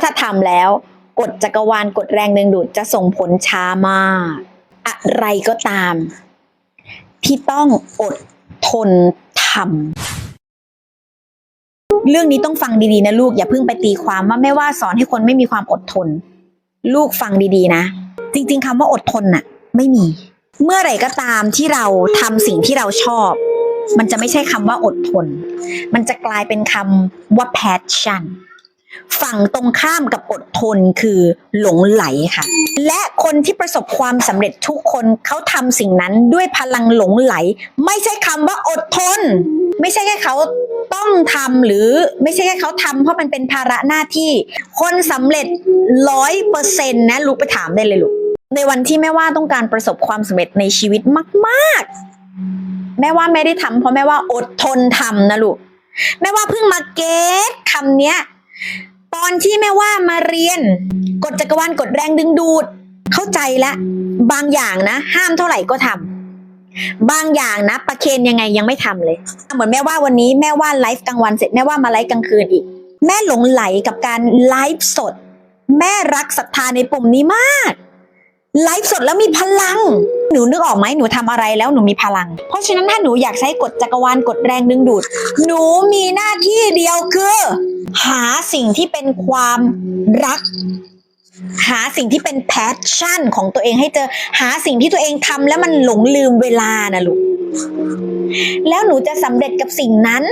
ถ้าทำแล้ว กฎจักรวาลกฎแรงดึงดูดจะส่งผลช้ามาก อะไรก็ตาม ที่ต้องอดทนทำเรื่องนี้ต้องฟังดีๆนะลูกอย่าเพิ่งไปตีความว่าแม่ว่าสอนให้คนไม่มีความอดทน ลูกฟังดีๆนะ จริง ๆคำว่าอดทนน่ะ ไม่มี เมื่อไหร่ก็ตามที่เราทำสิ่งที่เราชอบ มันจะไม่ใช่คำว่าอดทน มันจะกลายเป็นคำว่า passion ฝั่งตรงข้ามกับอดทนคือหลงไหลค่ะ และคนที่ประสบความสำเร็จทุกคนเขาทำสิ่งนั้นด้วยพลังหลงไหล ไม่ใช่คำว่าอดทน ไม่ใช่แค่เขาต้องทำหรือไม่ใช่แค่เขาทำเพราะมันเป็นภาระหน้าที่ คนสำเร็จร้อยเปอร์เซ็นต์นะลูกไปถามได้เลยลูกในวันที่แม่ว่าต้องการประสบความสำเร็จในชีวิตมาก ๆ แม่ว่าไม่ได้ทำเพราะแม่ว่าอดทนทำนะลูกแม่ว่าเพิ่งมาเก็ตคำเนี้ย ตอนที่แม่ว่ามาเรียนกฎจักรวาลกฎแรงดึงดูด เข้าใจแล้วบางอย่างนะ ห้ามเท่าไหร่ก็ทำบางอย่างนะ ประเคนยังไงยังไม่ทำเลย เหมือนแม่ว่าวันนี้แม่ว่าไลฟ์กลางวันเสร็จแม่ว่ามาไลฟ์กลางคืนอีก แม่หลงไหลกับการไลฟ์สด แม่รักศรัทธาในปุ่มนี้มาก ไลฟ์สดแล้วมีพลัง หนูนึกออกไหมหนูทำอะไรแล้วหนูมีพลัง เพราะฉะนั้นถ้าหนูอยากใช้กฎจักรวาลกฎแรงดึงดูด หนูมีหน้าที่เดียวคือ หาสิ่งที่เป็นความรัก หาสิ่งที่เป็นแพชชั่นของตัวเองให้เจอหาสิ่งที่ตัวเองทำแล้วมันหลงลืมเวลานะลูกแล้วหนูจะสำเร็จกับสิ่งนั้น